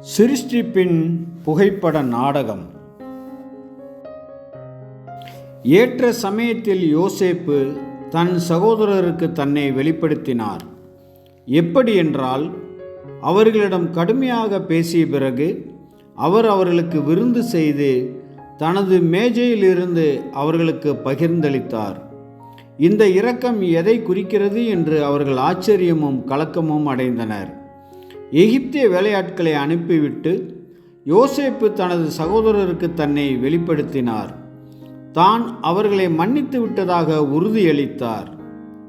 சிருஷ்டிப்பின் புகைப்பட நாடகம். ஏற்ற சமயத்தில் யோசேப்பு தன் சகோதரருக்கு தன்னை வெளிப்படுத்தினார். எப்படி என்றால் அவர்களிடம் கடுமையாக பேசிய பிறகு அவர் அவர்களுக்கு விருந்து செய்து தனது மேஜையிலிருந்து அவர்களுக்கு பகிர்ந்தளித்தார். இந்த இரக்கம் எதை குறிக்கிறது என்று அவர்கள் ஆச்சரியமும் கலக்கமும் அடைந்தனர். எகிப்திய வேலையாட்களை அனுப்பிவிட்டு யோசேப்பு தனது சகோதரருக்கு தன்னை வெளிப்படுத்தினார். தான் அவர்களை மன்னித்து விட்டதாக உறுதியளித்தார்.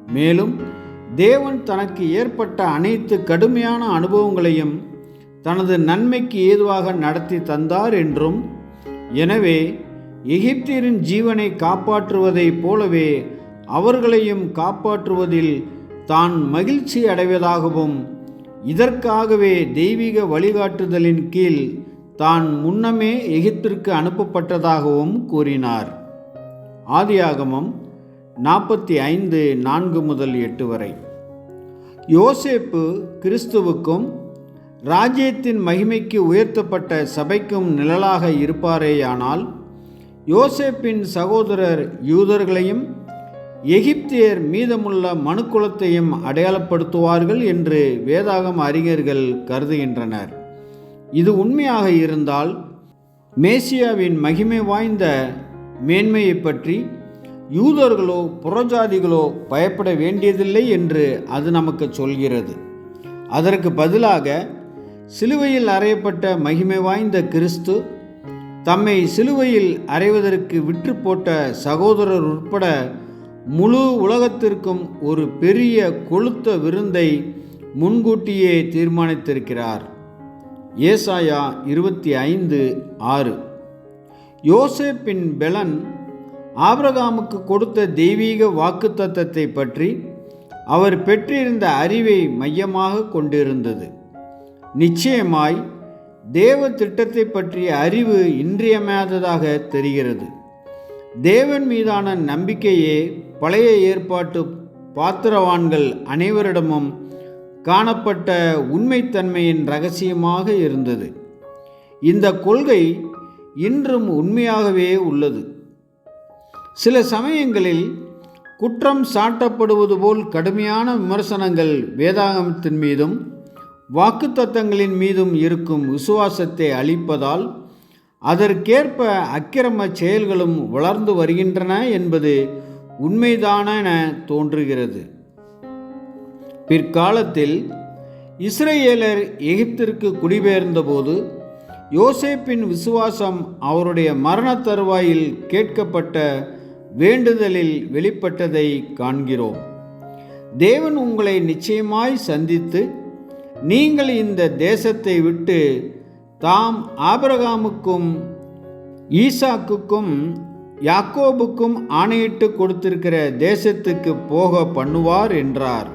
மேலும் தேவன் தனக்கு ஏற்பட்ட அனைத்து கடுமையான அனுபவங்களையும் தனது நன்மைக்கு ஏதுவாக நடத்தி தந்தார் என்றும் எனவே எகிப்தியரின் ஜீவனை காப்பாற்றுவதைப் போலவே அவர்களையும் காப்பாற்றுவதில் தான் மகிழ்ச்சி அடைவதாகவும் இதற்காகவே தெய்வீக வழிகாட்டுதலின் கீழ் தான் முன்னமே எகிப்திற்கு அனுப்பப்பட்டதாகவும் கூறினார். ஆதியாகமம் நாற்பத்தி ஐந்து நான்கு முதல் எட்டு வரை. யோசேப்பு கிறிஸ்துவுக்கும் ராஜ்யத்தின் மகிமைக்கு உயர்த்தப்பட்ட சபைக்கும் நிழலாக இருப்பாரேயானால் யோசேப்பின் சகோதரர் யூதர்களையும் எகிப்தியர் மீதமுள்ள மனுக்குலத்தையும் அடையாளப்படுத்துவார்கள் என்று வேதாகம் அறிஞர்கள் கருதுகின்றனர். இது உண்மையாக இருந்தால் மேசியாவின் மகிமை வாய்ந்த மேன்மையை பற்றி யூதர்களோ புறஜாதிகளோ பயப்பட வேண்டியதில்லை என்று அது நமக்கு சொல்கிறது. அதற்கு பதிலாக சிலுவையில் அறையப்பட்ட மகிமை வாய்ந்த கிறிஸ்து தம்மை சிலுவையில் அறைவதற்கு விற்று போட்ட சகோதரர் உட்பட முழு உலகத்திற்கும் ஒரு பெரிய கொளுத்த விருந்தை முன்கூட்டியே தீர்மானித்திருக்கிறார். ஏசாயா இருபத்தி ஐந்து ஆறு. யோசேப்பின் பெலன் ஆபிரகாமுக்கு கொடுத்த தெய்வீக வாக்குத்தத்தத்தை பற்றி அவர் பெற்றிருந்த அறிவை மையமாக கொண்டிருந்தது. நிச்சயமாய் தேவ திட்டத்தை பற்றிய அறிவு இன்றியமையாததாக தெரிகிறது. தேவன் மீதான நம்பிக்கையே பழைய ஏற்பாட்டு பாத்திரவான்கள் அனைவரிடமும் காணப்பட்ட உண்மைத்தன்மையின் ரகசியமாக இருந்தது. இந்த கொள்கை இன்றும் உண்மையாகவே உள்ளது. சில சமயங்களில் குற்றம் சாட்டப்படுவது போல் கடுமையான விமர்சனங்கள் வேதாகமத்தின் மீதும் வாக்குத்தத்தங்களின் மீதும் இருக்கும் விசுவாசத்தை அளிப்பதால் அதற்கேற்ப அக்கிரம செயல்களும் வளர்ந்து வருகின்றன என்பது உண்மைதானென தோன்றுகிறது. பிற்காலத்தில் இஸ்ரேலர் எகிப்திற்கு குடிபெயர்ந்தபோது யோசேப்பின் விசுவாசம் அவருடைய மரண தருவாயில் கேட்கப்பட்ட வேண்டுதலில் வெளிப்பட்டதை காண்கிறோம். தேவன் உங்களை நிச்சயமாய் சந்தித்து நீங்கள் இந்த தேசத்தை விட்டு தாம் ஆபிரகாமுக்கும் ஈசாக்குக்கும் யாக்கோபுக்கும் ஆணையிட்டு கொடுத்திருக்கிற தேசத்துக்கு போக பண்ணுவார் என்றார்.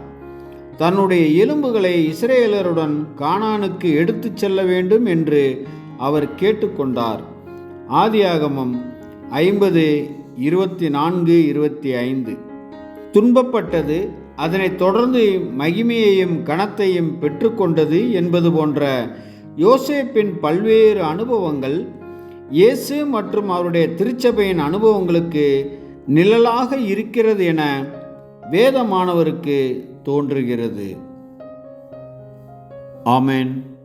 தன்னுடைய எலும்புகளை இஸ்ரேலருடன் கானானுக்கு எடுத்துச் செல்ல வேண்டும் என்று அவர் கேட்டுக்கொண்டார். ஆதியாகமம் ஐம்பது இருபத்தி நான்கு இருபத்தி ஐந்து துன்பப்பட்டது அதனைத் தொடர்ந்து மகிமையையும் கணத்தையும் பெற்றுக்கொண்டது என்பது போன்ற யோசேப்பின் பல்வேறு அனுபவங்கள் இயேசு மற்றும் அவருடைய திருச்சபையின் அனுபவங்களுக்கு நிழலாக இருக்கிறது என வேதமானவருக்கு தோன்றுகிறது. ஆமேன்.